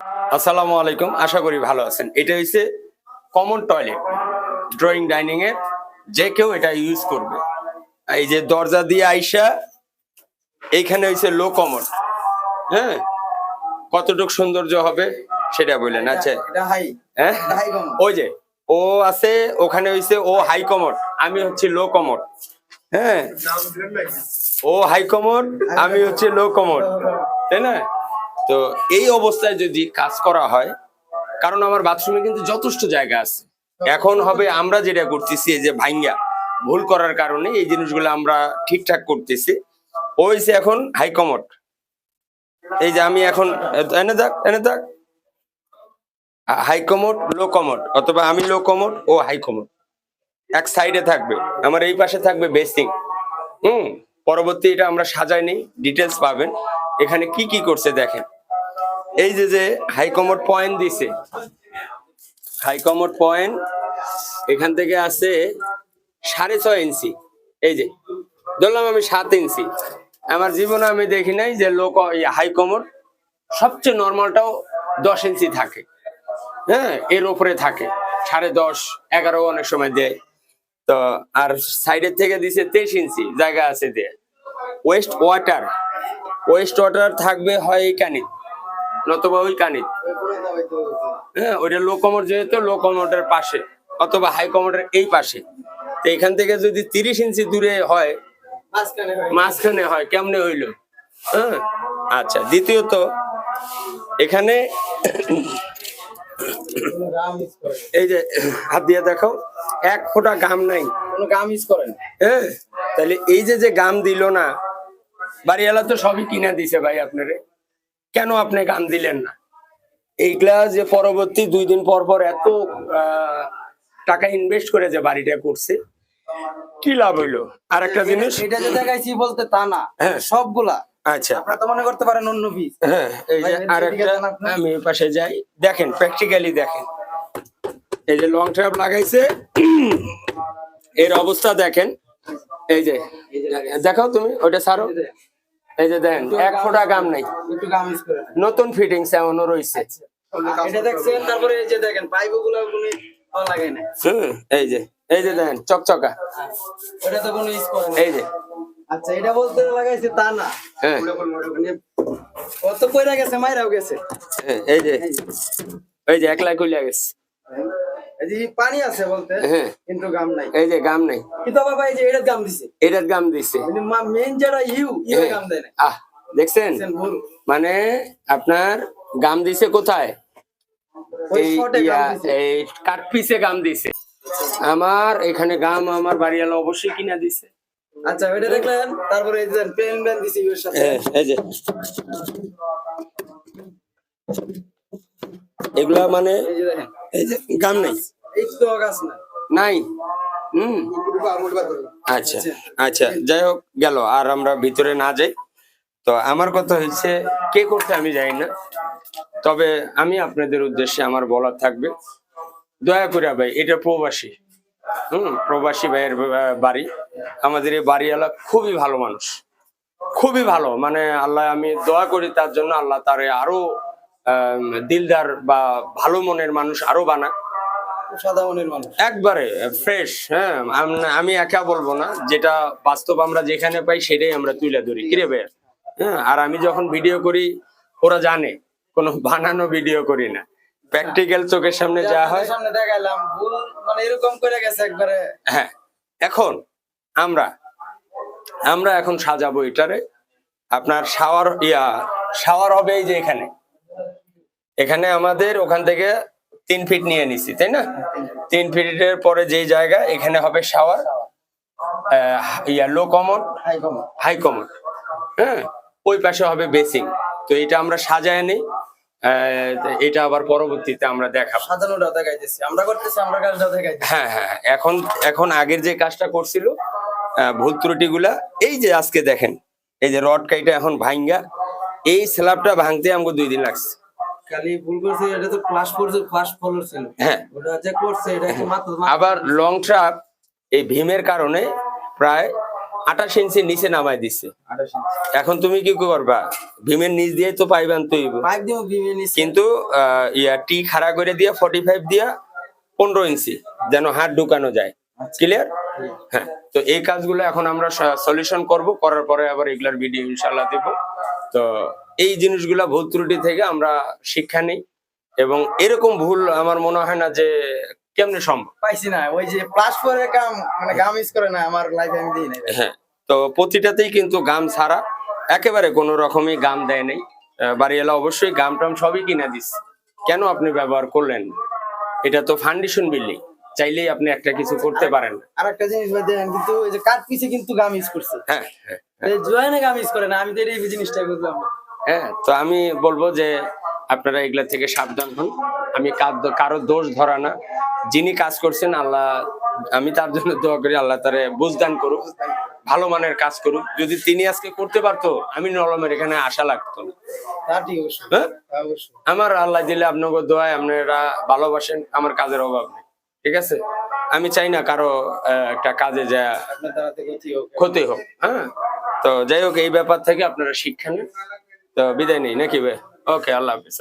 আসসালামু আলাইকুম আশা করি ভালো আছেন। এটা হচ্ছে কমন টয়লেট ড্রয়িং ডাইনিং এর যে কেউ এটা ইউজ করবে। এই যে দরজা দিয়ে আইসা এইখানে হচ্ছে লো কমন হ্যাঁ? কতটুকু সৌন্দর্য হবে সেটা বললেন। আচ্ছা। এটা হাই হ্যাঁ? ওই যে ও আছে ওখানে হইছে ও হাই কমোড আমি হচ্ছে লো কমোড হ্যাঁ? ও হাই কমোড আমি হচ্ছে লো কমোড তাই না? তো এই অবস্থায় যদি কাজ করা হয়, কারণ আমার বাথরুমে কিন্তু যথেষ্ট জায়গা আছে। এখন হবে আমরা যেটা করতেছি, এই যে ভাঙ্গা ভুল করার কারণে এই জিনিসগুলো আমরা ঠিকঠাক করতেছি। ও হয়েছে এখন হাই কমোড এই যে আমি এখন, এনে দেখ এনে দেখ হাই কমোড লো কমোড অথবা আমি লো কমোড ও হাই কমোড এক সাইডে থাকবে, আমার এই পাশে থাকবে বেসিং হুম, পরবর্তী এটা আমরা সাজাই নেই ডিটেলস পাবেন। এখানে কি কি করছে দেখেন। এই যে যে হাই কমোড পয়েন্ট দিছে হাই কমোড পয়েন্ট এখান থেকে আছে সাড়ে ছয় ইঞ্চি। এই যে, ধরলাম আমি সাত ইঞ্চি। আমার জীবনে আমি দেখি নাই যে লোক হাই কমোড সবচেয়ে নর্মালটাও দশ ইঞ্চি থাকে। হ্যাঁ এর উপরে থাকে। সাড়ে দশ, এগারো অনেক সময় দেয়। তো আর সাইডের থেকে দিছে তেইশ ইঞ্চি, জায়গা আছে দিয়ে ওয়েস্ট ওয়াটার ওয়েস্ট ওয়াটার থাকবে হয় কানিত নতুবা ওই কানিত হ্যাঁ ওইটা লো কমোড যেহেতু লো কমোডের পাশে অথবা হাই কমোডের এই পাশে। তো এখান থেকে যদি তিরিশ ইঞ্চি দূরে হয় মাঝখানে হয় কেমনে হইল? হ্যাঁ আচ্ছা দ্বিতীয়ত এখানে কোনো। এই যে হাত দিয়ে দেখো এক ফোঁটা গাম নাই। কোনো গাম ইউজ করে না হ্যাঁ তাহলে এই যে যে গাম দিল না বাড়িওয়ালা তো সবই কিনা দিছে ভাই আপনারে। কেন আপনি গান দিলেন না? এইগুলা যে পরবর্তী দুই দিন পর পর এত টাকা ইনভেস্ট করে যে বাড়িটা করছে কি লাভ হইল? আর একটা জিনিস? এটা যে দেখাইছি বলতে তা না হ্যাঁ। সবগুলা। আচ্ছা। আপনারা তো মনে করতে পারেন অন্য হ্যাঁ এই যে ভাই, এদিকে আর একটা যান আপনি। আমি পাশে যাই। দেখেন প্র্যাকটিক্যালি দেখেন। এই যে লং ট্র্যাপ লাগাইছে এর অবস্থা দেখেন। এই যে দেখাও তুমি ওটা সারো এই যে দেখেন এক ফোঁটা গাম নাই। নতুন ফিটিংস এমনও রয়েছে। দেখছেন তারপরে এই যে দেখেন পাইপগুলো কোনো না এই যে এই যে দেখেন চকচকা। ওটা তো কোনো ইউজ করে এই যে। আচ্ছা এটা বলতে লাগাইছে তা না। হ্যাঁ। কত কইরা গেছে মাইরাও গেছে। হ্যাঁ, এই যে এই যে একলা কইলা গেছে। এই যে পানি আছে বলতে হ্যাঁ। কিন্তু গাম নাই। এই যে গাম নাই। কিন্তু বাবা এই যে এটা গাম দিছে। এটার গাম দিছে। মেন যেটা ইউ ইউ গাম দেয় না। আহ দেখছেন? মানে আপনার গাম দিছে কোথায়? এই গাম দিছে। কাঠ পিসে গাম দিছে। আমার এখানে গাম আমার বাড়িওয়ালা অবশ্যই কিনা দিছে। আচ্ছা ওইটা দেখলেন? তারপরে এই যে পেন ব্যান দিছে ইউর সাথে। হ্যাঁ, এই যে। এগুলা মানে এই যে দেখেন। এই যে গাম নাই? নাই? হুম। আচ্ছা আচ্ছা। যাই হোক গেল। আর আমরা ভিতরে না যাই। তো আমার কথা হচ্ছে কে করতে আমি জানি না। তবে আমি আপনাদের উদ্দেশ্যে আমার বলার থাকবে। দয়া করে ভাই এটা প্রবাসী। হুম প্রবাসী ভাইয়ের বাড়ি। আমাদের এই বাড়িওয়ালা খুবই ভালো মানুষ। খুবই ভালো। মানে আল্লাহ আমি দোয়া করি তার জন্য আল্লাহ তারে আরও দিলদার বা ভালো মনের মানুষ আরও বানা সাদা মনের মানুষ। একবারে ফ্রেশ হ্যাঁ আমি একা বলব না যেটা বাস্তব আমরা যেখানে পাই সেটাই আমরা তুলে ধরি। কিরে ভাই? হ্যাঁ আর আমি যখন ভিডিও করি ওরা জানে কোনো বানানো ভিডিও করি না। প্র্যাকটিক্যাল চোখের সামনে যা হয়। সামনে দেখাইলাম ভুল মানে এরকম করে গেছে একবারে। হ্যাঁ এখন আমরা আমরা এখন সাজাবো এটারে। আপনার শাওয়ার ইয়া শাওয়ার হবে এই যে এখানে। এখানে আমাদের ওখান থেকে তিন ফিট নিয়ে নিছি তাই না? তিন ফিটের পরে যেই জায়গা এখানে হবে শাওয়ার ইয়া low commode high commode high commode হ্যাঁ? ওই পাশে হবে বেসিং তো এটা আমরা সাজায় নিই এটা আবার পরবর্তীতে আমরা দেখাবো। সাজানোটা দেখাইতেছি। আমরা করতেছি আমরা কাজটা দেখাইতেছি। হ্যাঁ হ্যাঁ এখন এখন আগের যে কাজটা করছিল ভুল ত্রুটিগুলা এই যে আজকে দেখেন এই যে রড কাইটা এখন ভাঙ্গা এই স্ল্যাবটা ভাঙতে আমাকে দুই দিন লাগছে। হ্যাঁ। আবার লং ট্রাপ এই ভীমের কারণে প্রায় আঠাশ ইঞ্চি নিচে নামাই দিচ্ছে এখন তুমি কি করবা? ভীমের নিচ দিয়ে তো পাইপ আনতে হইব। পাইপ দিয়ে ভিমে নিচ্ছে কিন্তু ইয়া টি খাড়া করে দিয়া ফর্টি ফাইভ দিয়া পনেরো ইঞ্চি যেন হাত ঢুকানো যায়। ক্লিয়ার হ্যাঁ। তো এই কাজগুলো এখন আমরা সলিউশন করব করার পরে আবার এগুলার ভিডিও ইনশাল্লাহ দেব। তো এই জিনিসগুলা ভুল ত্রুটি থেকে আমরা শিক্ষা নিই এবং এরকম ভুল আমার মনে হয় না যে কেমনে সম্ভব। পাইছি না ওই যে প্লাস ফোরের কাম মানে গাম ইউজ করে না আমার লাইফে আমি দিই নাই। হ্যাঁ তো প্রতিটাতেই কিন্তু গাম ছাড়া একেবারে কোনো রকমই গাম দেয় নাই। বাড়িওয়ালা অবশ্যই গাম টাম সবই কিনে দিচ্ছে কেন আপনি ব্যবহার করলেন? এটা তো ফাউন্ডেশন বিল্ডিং চাইলেই আপনি একটা কিছু করতে পারেন। না আর একটা জিনিস ভাই দেখেন কিন্তু ওই যে কাঠ পিছে কিন্তু গাম ইউজ করছে। হ্যাঁ হ্যাঁ জোয়ানে গাম ইউজ করে না আমি তো এই জিনিসটা বুঝলাম না। হ্যাঁ তো আমি বলব যে আপনারা এগুলা থেকে সাবধান হন। আমি কার- দোষ ধরা না। যিনি কাজ করছেন আল্লাহ আমি তার জন্য দোয়া করি আল্লাহ তারে বুঝদান করুক ভালো মানের কাজ করুক। যদি তিনি আজকে করতে পারতো আমি নলমের এখানে আশা লাগতো না। হ্যাঁ? আমার আল্লাহ দিলে আপনাকে দোয়ায় আপনারা ভালোবাসেন আমার কাজের অভাব নেই। ঠিক আছে? আমি চাই না কারও একটা কাজে যা ক্ষতি হোক। হ্যাঁ? তো যাই হোক এই ব্যাপার থেকে আপনারা শিক্ষা নেন। তো বিদায় নেই নাকি ওকে আল্লাহ হাফিজ